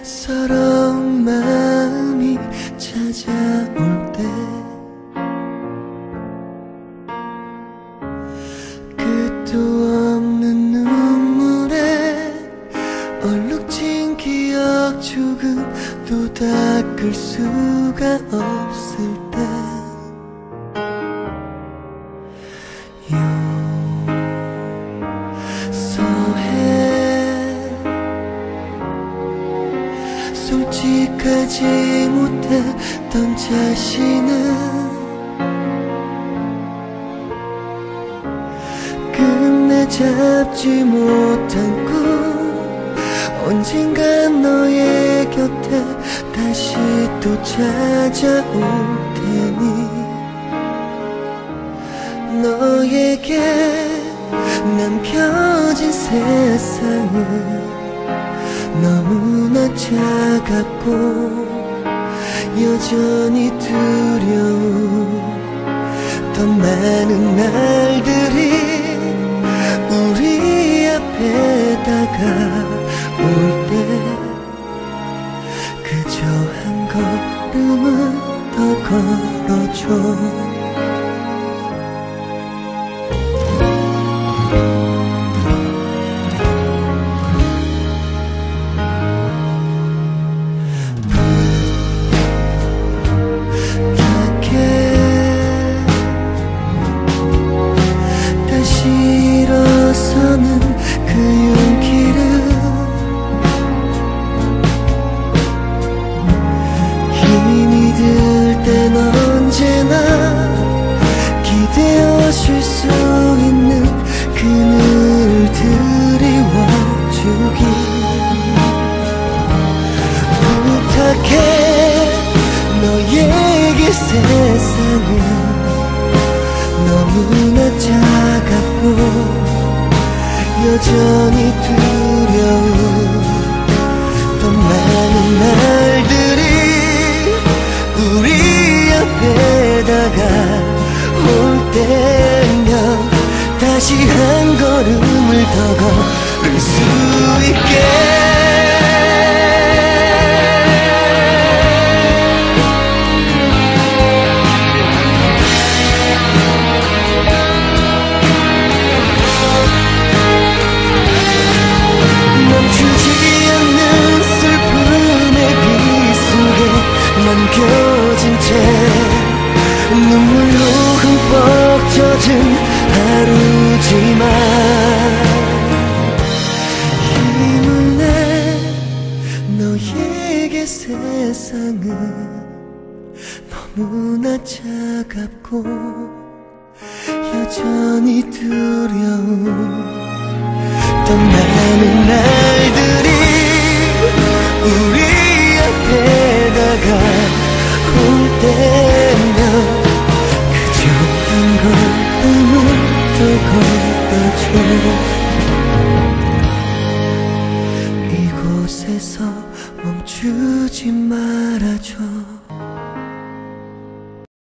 낯설은 마음이 찾아올 때 끝도 없는 눈물에 얼룩진 기억 조금 또 닦을 수가 없을 때 솔직하지 못했던 자신은 끝내 잡지 못한 꿈 언젠간 너의 곁에 다시 또 찾아올 테니 너에게 남겨진 세상은 너무나 차갑고 여전히 두려운 더 많은 날들이 우리 앞에 다가올 때 그저 한 걸음은 더 걸어줘 쉴수 있는 그늘 드리워주기. 부탁해 너에게 세상은 너무나 차갑고 여전히 두려운 더 많은 날들이 우리 앞에 다가 올 때면 다시 한 걸음을 더 걸을 수 있게. 멈추지 않는 슬픔의 비 속에 남겨진 채 눈물로 흠뻑 젖은 하루지만 힘을 내 너에게 세상은 너무나 차갑고 여전히 두려운 더많 이곳에서 멈추지 마